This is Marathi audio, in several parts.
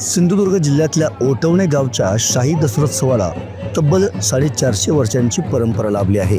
सिंधुदुर्ग जिल्ह्यातल्या ओटवणे गावच्या शाही दसरोत्सवाला तब्बल साडेचारशे वर्षांची परंपरा लाभली आहे.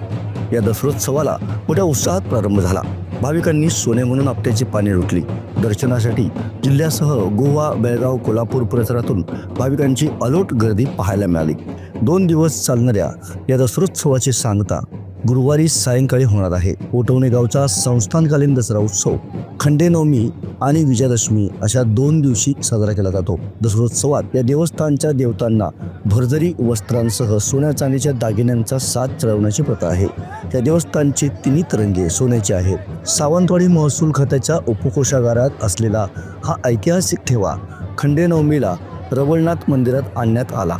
या दसरोत्सवाला मोठ्या उत्साहात प्रारंभ झाला. भाविकांनी सोने म्हणून आपट्याची पाने लुटली. दर्शनासाठी जिल्ह्यासह गोवा बेळगाव कोल्हापूर परिसरातून भाविकांची अलोट गर्दी पाहायला मिळाली. दोन दिवस चालणाऱ्या या दसरोत्सवाची सांगता गुरुवारी सायंकाळी होणार आहे. ओटवणे गावचा संस्थानकालीन दसरा उत्सव. खंडेनवमी आणि विजयादशमी अशा दोन दिवशी साजरा केला जातो. दसरोत्सवात या देवस्थानच्या देवतांना भरजरी वस्त्रांसह सोन्या चांदीच्या दागिन्यांचा साथ चढवण्याची प्रथा आहे. त्या देवस्थानचे तिन्ही तरंगे सोन्याचे आहेत. सावंतवाडी महसूल खात्याच्या उपकोषागारात असलेला हा ऐतिहासिक ठेवा खंडेनवमीला रवळनाथ मंदिरात आणण्यात आला.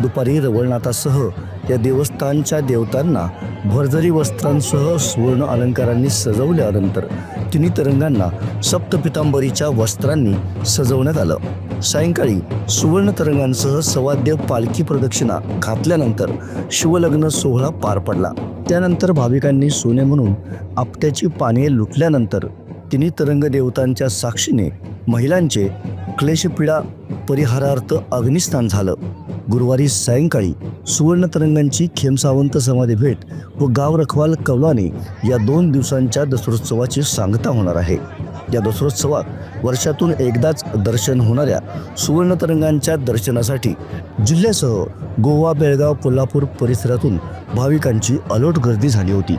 दुपारी रवळनाथासह या देवस्थानच्या देवतांना भरजरी वस्त्रांसह सुवर्ण अलंकारांनी सजवल्यानंतर तिन्ही तरंगांना सप्तपितांबरीच्या वस्त्रांनी सजवण्यात आलं. सायंकाळी सुवर्ण तरंगांसह सवाद्य पालखी प्रदक्षिणा घातल्यानंतर शिवलग्न सोहळा पार पडला. त्यानंतर भाविकांनी सोने म्हणून आपट्याची पाने लुटल्यानंतर तिन्ही तरंग देवतांच्या साक्षीने महिलांचे क्लेशपीडा परिहारार्थ अग्निस्थान झालं. गुरुवारी सायंकाळी सुवर्ण तरंगांची खेमसावंत समाधी भेट व गाव रखवाल कवलाने या दोन दिवसांच्या दसरोत्सवाची सांगता होणार आहे. या दसरोत्सवात वर्षातून एकदाच दर्शन होणाऱ्या सुवर्ण तरंगांच्या दर्शनासाठी जिल्ह्यासह गोवा बेळगाव कोल्हापूर परिसरातून भाविकांची अलोट गर्दी झाली होती.